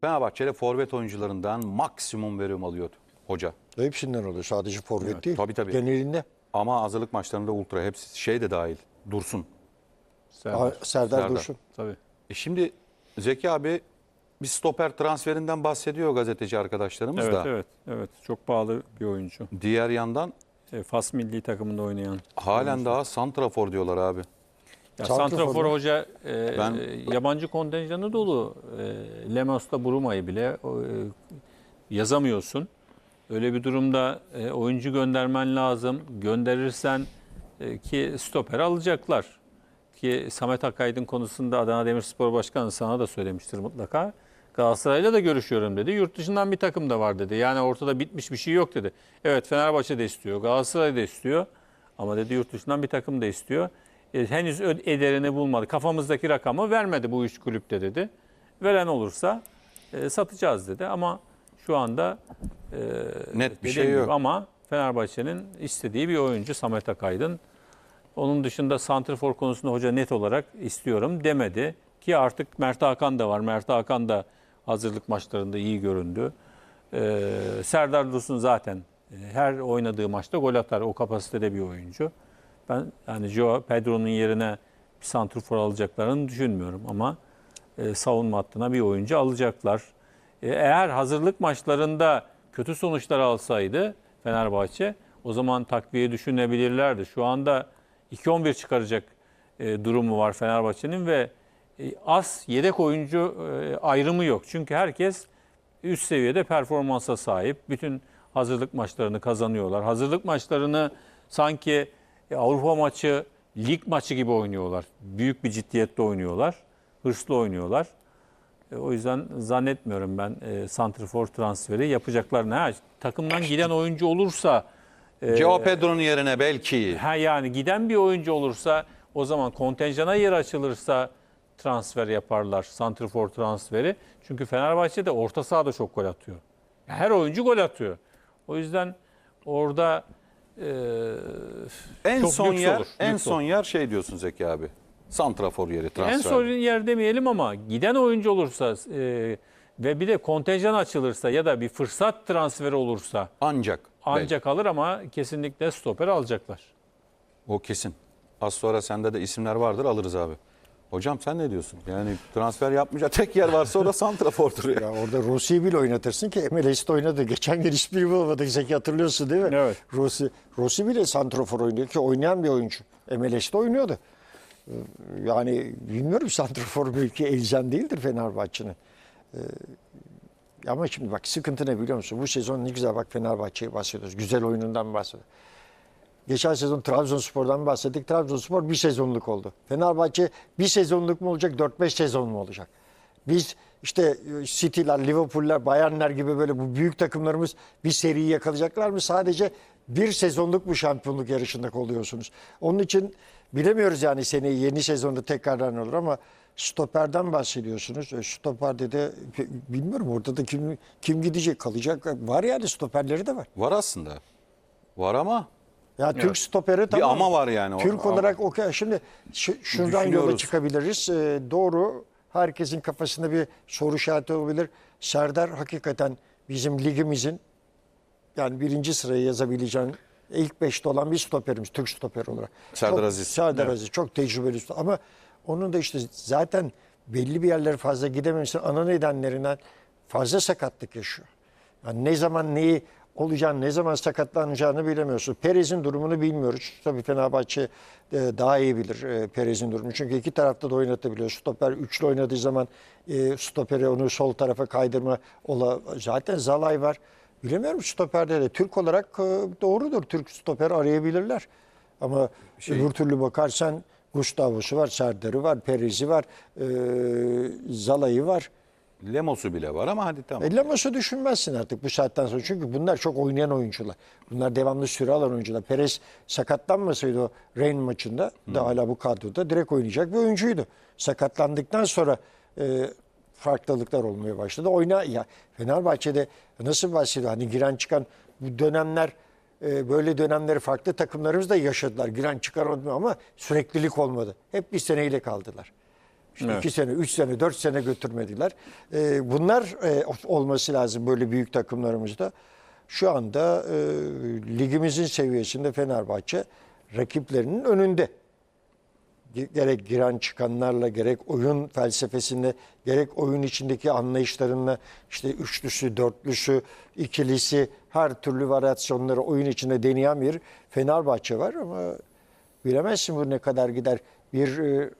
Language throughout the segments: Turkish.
Fenerbahçe'de forvet oyuncularından maksimum verim alıyordu hoca. Hepsinden oluyor. Sadece forvet değil. tabii, tabii. Genelinde. Ama hazırlık maçlarında ultra hepsi şey de dahil. Dursun. Serdar. Serdar, Serdar Serdar. Dursun. Tabii. E şimdi Zeki abi bir stoper transferinden bahsediyor gazeteci arkadaşlarımız Evet, da. evet, evet. Çok pahalı bir oyuncu. Diğer yandan E, Fas milli takımında oynayan. halen daha santrafor diyorlar abi. Ya Santrafor hoca e, Ben- e, yabancı kontenjanı dolu. E, Lemos'ta Buruma'yı bile e, yazamıyorsun. Öyle bir durumda e, oyuncu göndermen lazım. Gönderirsen e, ki stoper alacaklar. Ki Samet Akaydın konusunda Adana Demirspor Başkanı sana da söylemiştir mutlaka. Galatasaray'la da görüşüyorum dedi. Yurt dışından bir takım da var dedi. Yani ortada bitmiş bir şey yok dedi. Evet Fenerbahçe de istiyor, Galatasaray da istiyor. Ama dedi yurt dışından bir takım da istiyor. E, henüz ederini bulmadı. Kafamızdaki rakamı vermedi bu üç kulüpte dedi. Veren olursa e, satacağız dedi. Ama şu anda e, Net bir şey yok. Ama Fenerbahçe'nin istediği bir oyuncu Samet Akaydın. Onun dışında santrfor konusunda hoca net olarak istiyorum demedi. Ki artık Mert Hakan da var. Mert Hakan da hazırlık maçlarında iyi göründü. Ee, Serdar Dursun zaten e, her oynadığı maçta gol atar. O kapasitede bir oyuncu. Ben yani Joao Pedro'nun yerine bir santrfor alacaklarını düşünmüyorum ama e, savunma hattına bir oyuncu alacaklar. E, eğer hazırlık maçlarında kötü sonuçlar alsaydı Fenerbahçe o zaman takviye düşünebilirlerdi. Şu anda 2-11 çıkaracak e, durumu var Fenerbahçe'nin ve e, az yedek oyuncu e, ayrımı yok. Çünkü herkes üst seviyede performansa sahip. Bütün hazırlık maçlarını kazanıyorlar. Hazırlık maçlarını sanki e, Avrupa maçı, lig maçı gibi oynuyorlar. Büyük bir ciddiyette oynuyorlar. Hırslı oynuyorlar. E, O yüzden zannetmiyorum ben e, santrfor transferi yapacaklarını. Ha, takımdan giden oyuncu olursa e, Joao Pedro'nun yerine belki Ha yani giden bir oyuncu olursa o zaman kontenjana yer açılırsa transfer yaparlar. Santrfor transferi. Çünkü Fenerbahçe de orta sahada çok gol atıyor. Her oyuncu gol atıyor. O yüzden orada e, en çok son lüks yer olur, en lüks son olur. yer şey diyorsun Zeki abi. Santrafor yeri transfer. en son yer demeyelim ama giden oyuncu olursa e, ve bir de kontenjan açılırsa ya da bir fırsat transferi olursa Ancak ancak alır ama kesinlikle stoper alacaklar. O kesin. Az sonra sende de isimler vardır alırız abi. Hocam sen ne diyorsun? Yani transfer yapmayacak tek yer varsa o da santrafordur ya. Orada Rossi'yi bile oynatırsın ki MLS'de oynadı. Geçen gün hiçbiri bulamadık. Zeki hatırlıyorsun değil mi? Evet. Rossi, Rossi bile santrofor oynuyor ki oynayan bir oyuncu. MLS'de oynuyordu. Ee, Yani bilmiyorum santrofor belki elzem değildir Fenerbahçe'nin. Ee, ama şimdi bak sıkıntı ne biliyor musun? Bu sezon ne güzel bak Fenerbahçe'yi bahsediyoruz. Güzel oyunundan bahsediyoruz. Geçen sezon Trabzonspor'dan bahsettik. Trabzonspor bir sezonluk oldu. Fenerbahçe bir sezonluk mu olacak, 4-5 sezon mu olacak? Biz işte e, City'ler, Liverpool'ler, Bayern'ler gibi böyle bu büyük takımlarımız bir seriyi yakalayacaklar mı? Sadece bir sezonluk mu şampiyonluk yarışında oluyorsunuz? Onun için bilemiyoruz yani seneyi yeni sezonda tekrardan olur ama stoperden bahsediyorsunuz. E, Stoperde de bilmiyorum orada da kim kim gidecek kalacak. Var yani stoperleri de var. Var aslında. Var ama Ya Türk stoperi bir tamam. ama var yani. Türk Ama- olarak okey. Şimdi şu- şuradan yola Düşünüyoruz. çıkabiliriz. Ee, doğru. Herkesin kafasında bir soru işareti olabilir. Serdar hakikaten bizim ligimizin yani birinci sıraya yazabileceğin ilk beşte olan bir stoperimiz. Türk stoperi olarak. Serdar Çok- Aziz. Serdar Evet. Aziz. Çok tecrübeli. sto- Ama onun da işte zaten belli bir yerlere fazla gidememesinin ana nedenlerinden fazla sakatlık yaşıyor. Yani ne zaman neyi olacağını, ne zaman sakatlanacağını bilemiyorsun. Perez'in durumunu bilmiyoruz. Tabii Fenerbahçe e, daha iyi bilir e, Perez'in durumunu. Çünkü iki tarafta da oynatabiliyor. Stoper üçlü oynadığı zaman e, stoperi onu sol tarafa kaydırma ola zaten Zalay var. Bilemiyorum stoperde de. Türk olarak doğrudur. Türk stoper arayabilirler. Ama Şey- öbür türlü bakarsan Gustavo'su var, Serdar'ı var, Perez'i var, Zala'yı var. Lemos'u bile var ama hadi tamam. E, Lamos'u düşünmezsin artık bu saatten sonra. Çünkü bunlar çok oynayan oyuncular. Bunlar devamlı süre alan oyuncular. Perez sakatlanmasaydı o Reyn maçında da hala bu kadroda direkt oynayacak bir oyuncuydu. Sakatlandıktan sonra e, farklılıklar olmaya başladı. Oyna ya Fenerbahçe'de nasıl bahsediyor? Hani giren çıkan bu dönemler e, böyle dönemleri farklı takımlarımız da yaşadılar. Giren çıkan olmuyor ama süreklilik olmadı. Hep bir seneyle kaldılar. İşte Evet. iki sene, üç sene, dört sene götürmediler. Ee, bunlar e, olması lazım böyle büyük takımlarımızda. Şu anda e, ligimizin seviyesinde Fenerbahçe rakiplerinin önünde. Ge- Gerek giren çıkanlarla, gerek oyun felsefesinde, gerek oyun içindeki anlayışlarında işte üçlüsü, dörtlüsü, ikilisi, her türlü varyasyonları oyun içinde deneyen bir Fenerbahçe var ama bilemezsin bu ne kadar gider. Bir e,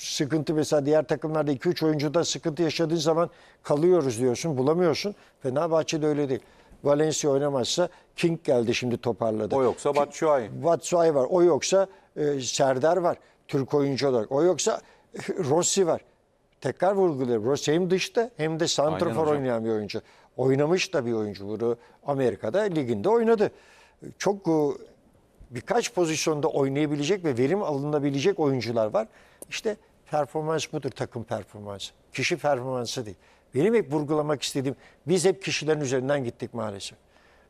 sıkıntı mesela diğer takımlarda 2-3 oyuncuda sıkıntı yaşadığın zaman kalıyoruz diyorsun, bulamıyorsun. Fenerbahçe'de öyle değil. Valencia oynamazsa King geldi şimdi toparladı. O yoksa Batshuayi. Batshuayi var. O yoksa e, Serdar var. Türk oyuncu olarak. O yoksa Rossi var. Tekrar vurguluyorum. Rossi hem dışta hem de santrafor oynayan bir oyuncu. Oynamış da bir oyuncu. Bunu Amerika'da liginde oynadı. Çok e, birkaç pozisyonda oynayabilecek ve verim alınabilecek oyuncular var. İşte performans budur takım performansı. Kişi performansı değil. Benim hep vurgulamak istediğim biz hep kişilerin üzerinden gittik maalesef.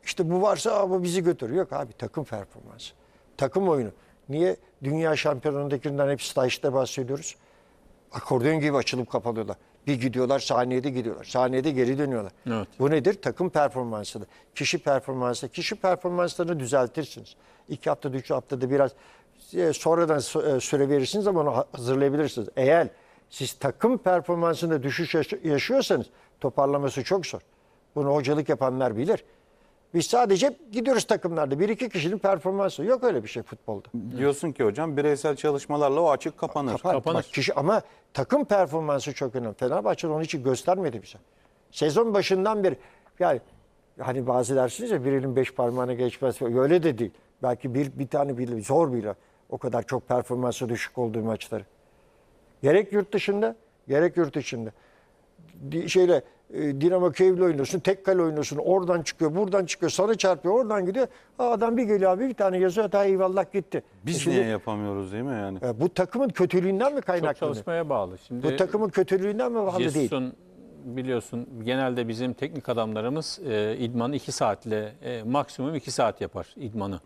İşte bu varsa ama bizi götürüyor. Yok abi takım performansı. Takım oyunu. Niye dünya şampiyonundakinden hep stajda bahsediyoruz? Akordeon gibi açılıp kapalıyorlar. Bir gidiyorlar saniyede gidiyorlar. Saniyede geri dönüyorlar. Evet. Bu nedir? Takım performansıdır. Kişi performansı. Kişi performanslarını düzeltirsiniz. İki hafta, üç haftada biraz sonradan sü- e, süre verirsiniz ama onu ha- hazırlayabilirsiniz. Eğer siz takım performansında düşüş yaş- yaşıyorsanız toparlaması çok zor. Bunu hocalık yapanlar bilir. Biz sadece gidiyoruz takımlarda. Bir iki kişinin performansı. Yok öyle bir şey futbolda. Diyorsun ki hocam bireysel çalışmalarla o açık kapanır. Kapar. Kapanır. Bak kişi, ama takım performansı çok önemli. Fenerbahçe onun için göstermedi bize. Sezon başından beri yani hani bazı dersiniz ya bir elin beş parmağına geçmez. Öyle de değil. Belki bir, bir tane bile zor bile o kadar çok performansı düşük olduğu maçları. Gerek yurt dışında gerek yurt içinde. Şeyle e, Dinamo Kiev'le oynuyorsun, tek kale oynuyorsun. Oradan çıkıyor, buradan çıkıyor, sana çarpıyor, oradan gidiyor. Adam bir geliyor abi bir tane yazıyor, daha eyvallah gitti. Biz E şimdi, niye yapamıyoruz değil mi yani? e, bu takımın kötülüğünden mi Çok kaynaklanıyor? çalışmaya bağlı. Şimdi Bu takımın kötülüğünden mi bağlı değil? Jesus'un biliyorsun genelde bizim teknik adamlarımız e, idmanı 2 saatle e, maksimum 2 saat yapar idmanı.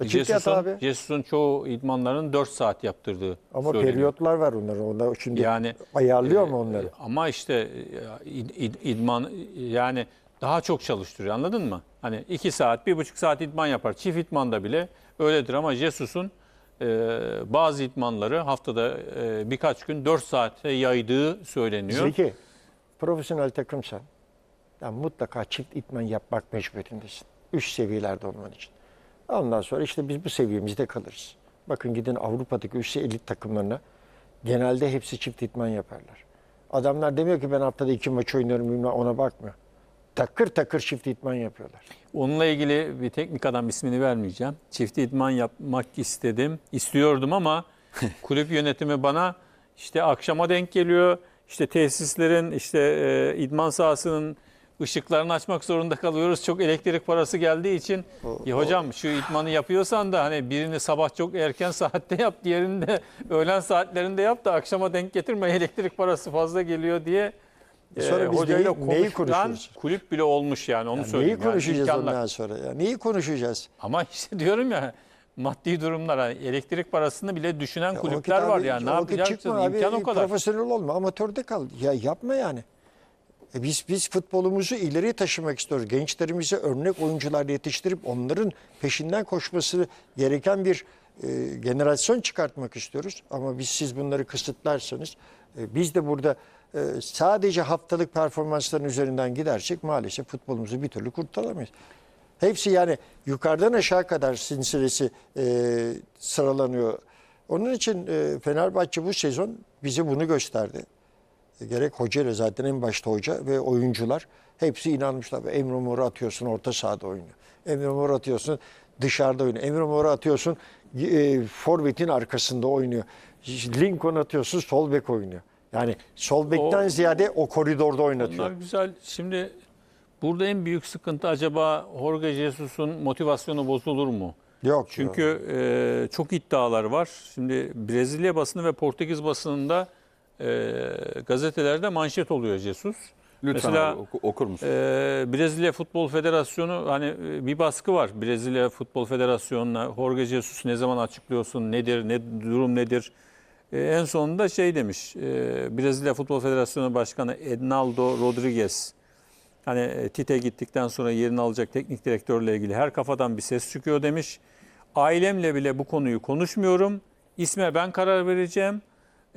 E, çift yat Jesus'un, abi. Jesus'un çoğu idmanların 4 saat yaptırdığı Ama söyleniyor. periyotlar var onların. Onlar şimdi Yani ayarlıyor e, mu onları? Ama işte e, id- id- idman yani daha çok çalıştırıyor anladın mı? Hani 2 saat, 1,5 saat idman yapar. Çift idmanda bile öyledir ama Jesus'un e, bazı idmanları haftada e, birkaç gün 4 saate yaydığı söyleniyor. Zeki, profesyonel takımsan yani mutlaka çift itman yapmak mecburiyetindesin. Üst seviyelerde olman için. Ondan sonra işte biz bu seviyemizde kalırız. Bakın gidin Avrupa'daki üst elit takımlarına genelde hepsi çift itman yaparlar. Adamlar demiyor ki ben haftada iki maç oynuyorum bilmem ona bakmıyor. Takır takır çift itman yapıyorlar. Onunla ilgili bir teknik adam ismini vermeyeceğim. Çift idman yapmak istedim, istiyordum ama kulüp yönetimi bana işte akşama denk geliyor. İşte tesislerin, işte e, idman sahasının ışıklarını açmak zorunda kalıyoruz. Çok elektrik parası geldiği için. Ya hocam şu idmanı yapıyorsan da hani birini sabah çok erken saatte yap, diğerini de öğlen saatlerinde yap da akşama denk getirme elektrik parası fazla geliyor diye. E sonra e, biz hocayla neyi- neyi konuşuyoruz? kulüp bile olmuş yani onu Yani söyleyeyim. neyi Yani konuşacağız imkanlar. ondan sonra? Ya? Neyi konuşacağız? Ama işte diyorum ya maddi durumlar hani elektrik parasını bile düşünen Ya o kulüpler var yani ne o yapacaksın abi, imkan o kadar. Profesyonel olma amatörde kal. Ya yapma yani. E biz biz futbolumuzu ileriye taşımak istiyoruz. Gençlerimize örnek oyuncular yetiştirip onların peşinden koşması gereken bir e, generasyon çıkartmak istiyoruz. Ama biz siz bunları kısıtlarsanız e, biz de burada e, sadece haftalık performansların üzerinden gidersek maalesef futbolumuzu bir türlü kurtaramayız. Hepsi yani yukarıdan aşağı kadar silsilesi e, sıralanıyor. Onun için e, Fenerbahçe bu sezon bize bunu gösterdi. Gerek hoca ile zaten en başta hoca ve oyuncular hepsi inanmışlar. Emre Mor'u atıyorsun orta sahada oynuyor. Emre Mor'u atıyorsun dışarıda oynuyor. Emre Mor'u atıyorsun e, forvetin arkasında oynuyor. Lincoln atıyorsun sol bek oynuyor. Yani sol bekten O- ziyade o koridorda oynatıyor. Bunlar güzel. Şimdi burada en büyük sıkıntı acaba Jorge Jesus'un motivasyonu bozulur mu? Yok. Çünkü e, çok iddialar var. Şimdi Brezilya basını ve Portekiz basınında e, gazetelerde manşet oluyor Jesus. Lütfen Mesela abi, oku- okur musun? Ee, Brezilya Futbol Federasyonu hani e, bir baskı var. Brezilya Futbol Federasyonu'na Jorge Jesus ne zaman açıklıyorsun? Nedir? Ne durum nedir? E, en sonunda şey demiş, e, Brezilya Futbol Federasyonu Başkanı Ednaldo Rodriguez, hani e, Tite gittikten sonra yerini alacak teknik direktörle ilgili her kafadan bir ses çıkıyor demiş. Ailemle bile bu konuyu konuşmuyorum. İsme ben karar vereceğim.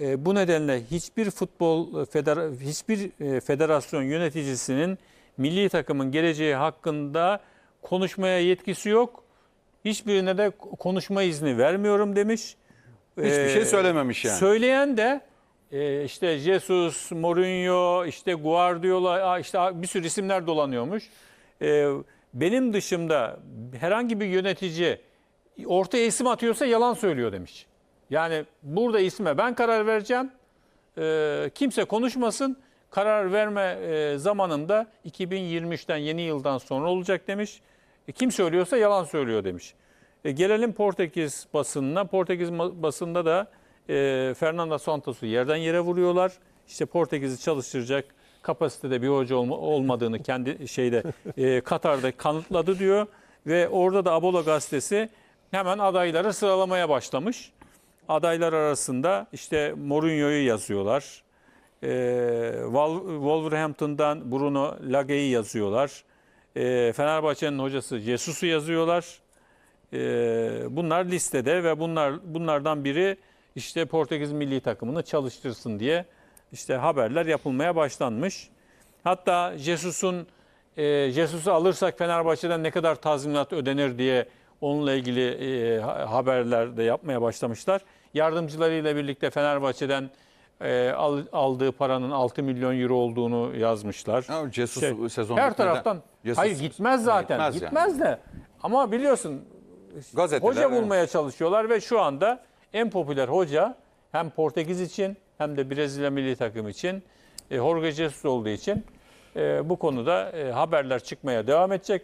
E, bu nedenle hiçbir futbol federa hiçbir e, federasyon yöneticisinin milli takımın geleceği hakkında konuşmaya yetkisi yok. Hiçbirine de konuşma izni vermiyorum demiş. Hiçbir şey söylememiş yani. Söyleyen de e, işte Jesus, Mourinho, işte Guardiola, işte bir sürü isimler dolanıyormuş. E, benim dışımda herhangi bir yönetici ortaya isim atıyorsa yalan söylüyor demiş. Yani burada isme ben karar vereceğim. E, kimse konuşmasın. Karar verme e, zamanında 2023'ten yeni yıldan sonra olacak demiş. E, kim söylüyorsa yalan söylüyor demiş. E, gelelim Portekiz basınına. Portekiz basında da e, Fernando Santos'u yerden yere vuruyorlar. İşte Portekiz'i çalıştıracak kapasitede bir hoca olma- olmadığını kendi şeyde e, Katar'da kanıtladı diyor. Ve orada da Abola gazetesi hemen adayları sıralamaya başlamış. Adaylar arasında işte Mourinho'yu yazıyorlar. E, Wol- Wolverhampton'dan Bruno Lage'yi yazıyorlar. E, Fenerbahçe'nin hocası Jesus'u yazıyorlar. Ee, bunlar listede ve bunlar bunlardan biri işte Portekiz milli takımını çalıştırsın diye işte haberler yapılmaya başlanmış. Hatta Jesus'un e, Jesus'u alırsak Fenerbahçe'den ne kadar tazminat ödenir diye onunla ilgili e, ha- haberler de yapmaya başlamışlar. Yardımcılarıyla birlikte Fenerbahçe'den e, al- aldığı paranın 6 milyon euro olduğunu yazmışlar. Ya Jesus Şey, sezon her taraftan Jesus- hayır gitmez zaten. Gitmez Gitmez, yani. de. Ama biliyorsun Gazeteler, hoca evet. bulmaya çalışıyorlar ve şu anda en popüler hoca hem Portekiz için hem de Brezilya milli takım için e, Jorge Jesus olduğu için e, bu konuda e, haberler çıkmaya devam edecek.